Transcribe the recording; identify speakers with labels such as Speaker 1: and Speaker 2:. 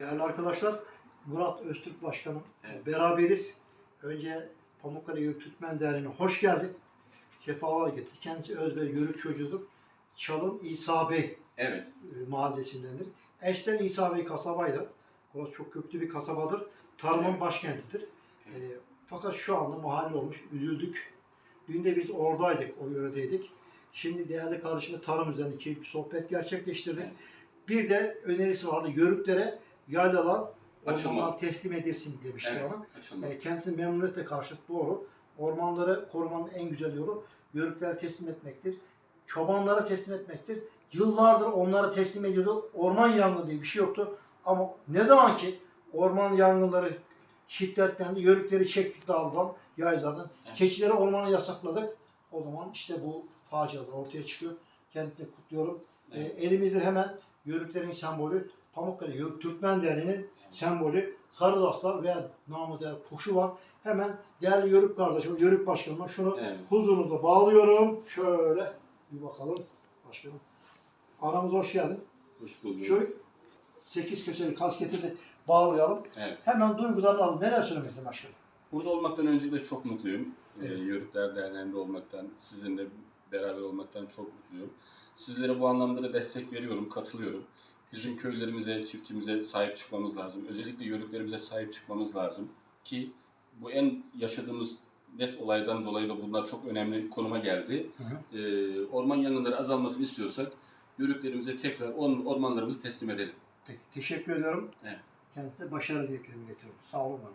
Speaker 1: Değerli arkadaşlar, Murat Öztürk Başkanım
Speaker 2: Evet.
Speaker 1: beraberiz. Önce Pamukkale Yörük Türkmen Derneği'ne hoş geldin. Sefalar getirdi. Kendisi Özbel Yörük çocuğudur. Çalım İsa Bey
Speaker 2: Evet.
Speaker 1: e, mahallesindendir. Eşten İsa Bey kasabaydı. Orası çok köklü bir kasabadır. Tarımın
Speaker 2: Evet.
Speaker 1: başkentidir. E, fakat şu anda mahalle olmuş. Üzüldük. Dün de biz oradaydık, o yöredeydik. Şimdi değerli kardeşimle tarım üzerine bir sohbet gerçekleştirdik.
Speaker 2: Evet.
Speaker 1: Bir de önerisi vardı. Yörüklere yaylalar, ormanlar teslim edilsin demişti
Speaker 2: Evet. Açıldı.
Speaker 1: E, kendisi memnuniyetle karşıt doğru. Ormanları korumanın en güzel yolu yörüklere teslim etmektir. Çobanlara teslim etmektir. Yıllardır onlara teslim ediyordu. Orman yangını diye bir şey yoktu. Ama ne zaman ki orman yangınları şiddetlendi, yörükleri çektik dağdan, yayladan.
Speaker 2: Evet.
Speaker 1: Keçileri ormana yasakladık. O zaman işte bu facialar ortaya çıkıyor. Kendisini kutluyorum. E,
Speaker 2: Evet.
Speaker 1: elimizde hemen yörüklerin sembolü Pamukkale Yörük Türkmen Derneği'nin sembolü sarı daslar veya namı değer puşu var. Hemen değerli Yörük kardeşim, Yörük başkanıma şunu
Speaker 2: Evet.
Speaker 1: huzurunuza bağlıyorum. Şöyle bir bakalım başkanım. Aramıza hoş geldin.
Speaker 2: Hoş bulduk.
Speaker 1: Şu 8 köşeli kasketi de bağlayalım.
Speaker 2: Evet.
Speaker 1: Hemen duygularını alalım. Neler söylemekte başkanım?
Speaker 2: Burada olmaktan öncelikle çok mutluyum.
Speaker 1: Evet.
Speaker 2: Ee, Yörükler Derneği'nde olmaktan, sizinle beraber olmaktan çok mutluyum. Sizlere bu anlamda da destek veriyorum, katılıyorum. Bizim köylerimize, çiftçimize sahip çıkmamız lazım. Özellikle yörüklerimize sahip çıkmamız lazım. Ki bu en yaşadığımız net olaydan dolayı da bunlar çok önemli konuma geldi.
Speaker 1: Hı hı.
Speaker 2: Ee, orman yangınları azalmasını istiyorsak yörüklerimize tekrar on, ormanlarımızı teslim edelim.
Speaker 1: Peki, teşekkür ediyorum.
Speaker 2: Evet.
Speaker 1: Kendisine başarı dileklerimi iletiyorum. Sağ olun. olun.